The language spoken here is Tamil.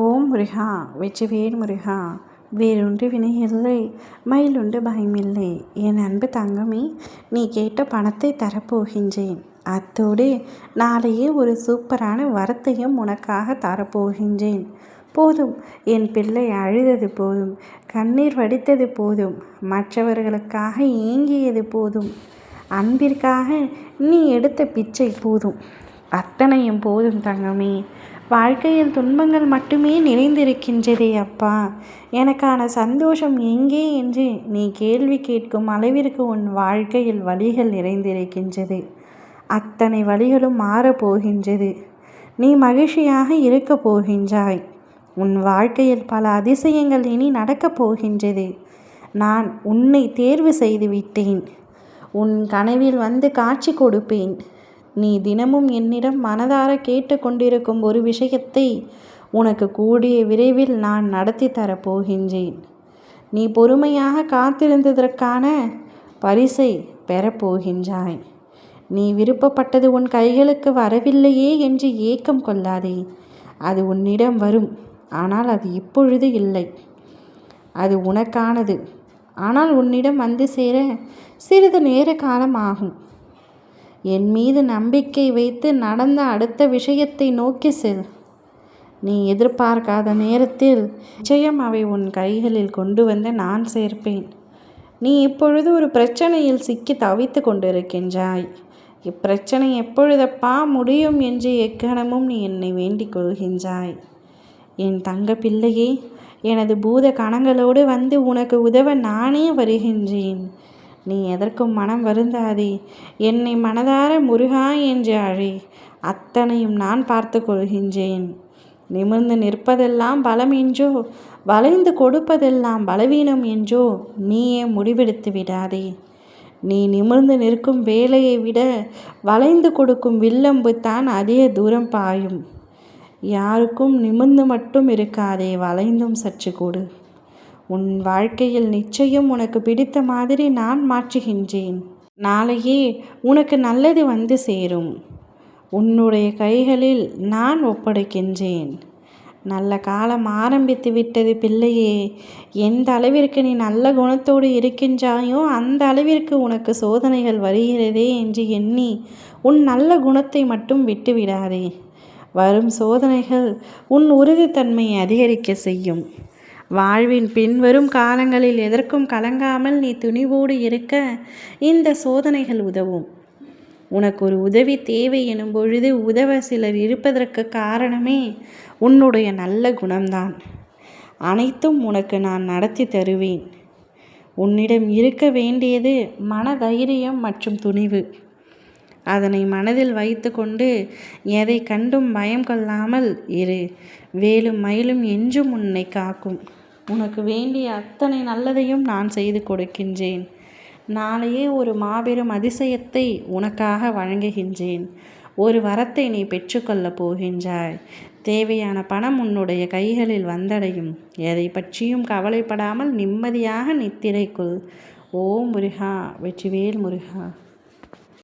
ஓம் முருகா வெற்றிவேல் முருகா வேறொன்று வினையில்லை மயிலுண்டு பயமில்லை என் அன்பு தங்கமே நீ கேட்ட பணத்தை தரப்போகின்றேன். அத்தோடு நாளையே ஒரு சூப்பரான வரத்தையும் உனக்காக தரப்போகின்றேன். போதும் என் பிள்ளை அழுதது போதும் கண்ணீர் வடித்தது போதும் மற்றவர்களுக்காக ஏங்கியது போதும். அன்பிற்காக நீ எடுத்த பிச்சை போதும். அத்தனையும் போதும் தங்கமே வாழ்க்கையில் துன்பங்கள் மட்டுமே நிறைந்திருக்கின்றதே அப்பா. எனக்கான சந்தோஷம் எங்கே என்று நீ கேள்வி கேட்கும் அளவிற்கு உன் வாழ்க்கையில் வழிகள் நிறைந்திருக்கின்றது. அத்தனை வழிகளும் மாறப்போகின்றது. நீ மகிழ்ச்சியாக இருக்கப் போகின்றாய். உன் வாழ்க்கையில் பல அதிசயங்கள் இனி நடக்கப் போகின்றது. நான் உன்னை தேர்வு செய்து விட்டேன். உன் கனவில் வந்து காட்சி கொடுப்பேன். நீ தினமும் என்னிடம் மனதார கேட்டு கொண்டிருக்கும் ஒரு விஷயத்தை உனக்கு கூடிய விரைவில் நான் நடத்தி தரப்போகின்றேன் நீ பொறுமையாக காத்திருந்ததற்கான பரிசை பெறப்போகின்றாய் நீ விருப்பப்பட்டது உன் கைகளுக்கு வரவில்லையே என்று ஏக்கம் கொள்ளாதே. அது உன்னிடம் வரும். ஆனால் அது இப்பொழுது இல்லை. அது உனக்கானது. ஆனால் உன்னிடம் வந்து சேர சிறிது நேர காலம் ஆகும். என் மீது நம்பிக்கை வைத்து நடந்த அடுத்த விஷயத்தை நோக்கி செல். நீ எதிர்பார்க்காத நேரத்தில் நிச்சயம் அவை உன் கைகளில் கொண்டு வந்து நான் சேர்ப்பேன். நீ இப்பொழுது ஒரு பிரச்சனையில் சிக்கி தவித்து கொண்டிருக்கின்றாய். இப்பிரச்சனை எப்பொழுதப்பா முடியும் என்று எக்கணமும் நீ என்னை வேண்டிக் கொள்கின்றாய். என் தங்க பிள்ளையே எனது பூத கணங்களோடு வந்து உனக்கு உதவ நானே வருகின்றேன். நீ எதற்கும் மனம் வருந்தாதே. என்னை மனதார முருகா என்று அழி அத்தனையும் நான் பார்த்து கொள்கின்றேன். நிமிர்ந்து நிற்பதெல்லாம் பலம் என்றோ வளைந்து கொடுப்பதெல்லாம் பலவீனம் என்றோ நீயே முடிவெடுத்து விடாதே. நீ நிமிர்ந்து நிற்கும் வேலையை விட வளைந்து கொடுக்கும் வில்லம்பு தான் அதிக தூரம் பாயும். யாருக்கும் நிமிர்ந்து மட்டும் இருக்காதே வளைந்தும் சற்று கொடு. உன் வாழ்க்கையில் நிச்சயம் உனக்கு பிடித்த மாதிரி நான் மாற்றுகின்றேன். நாளையே உனக்கு நல்லது வந்து சேரும். உன்னுடைய கைகளில் நான் ஒப்படைக்கின்றேன். நல்ல காலம் ஆரம்பித்து விட்டது பிள்ளையே எந்த அளவிற்கு நீ நல்ல குணத்தோடு இருக்கின்றாயோ அந்த அளவிற்கு உனக்கு சோதனைகள் வருகிறதே என்று எண்ணி உன் நல்ல குணத்தை மட்டும் விட்டுவிடாதே. வரும் சோதனைகள் உன் உறுதித்தன்மையை அதிகரிக்க செய்யும். வாழ்வின் பின்வரும் காலங்களில் எதற்கும் கலங்காமல் நீ துணிவோடு இருக்க இந்த சோதனைகள் உதவும். உனக்கு ஒரு உதவி தேவை எனும் பொழுது உதவ சிலர் இருப்பதற்கு காரணமே உன்னுடைய நல்ல குணம்தான். அனைத்தும் உனக்கு நான் நடத்தி தருவேன். உன்னிடம் இருக்க வேண்டியது மன தைரியம் மற்றும் துணிவு. அதனை மனதில் வைத்து கொண்டு எதை கண்டும் பயம் கொள்ளாமல் இரு. வேலும் மயிலும் என்றும் உன்னை காக்கும். உனக்கு வேண்டிய அத்தனை நல்லதையும் நான் செய்து கொடுக்கின்றேன். நாளையே ஒரு மாபெரும் அதிசயத்தை உனக்காக வழங்குகின்றேன். ஒரு வரத்தை நீ பெற்றுக்கொள்ளப் போகின்றாய். தேவையான பணம் உன்னுடைய கைகளில் வந்தடையும். எதை பற்றியும் கவலைப்படாமல் நிம்மதியாக நித்திரைக்குள். ஓ முருகா வெற்றிவேல் முருகா.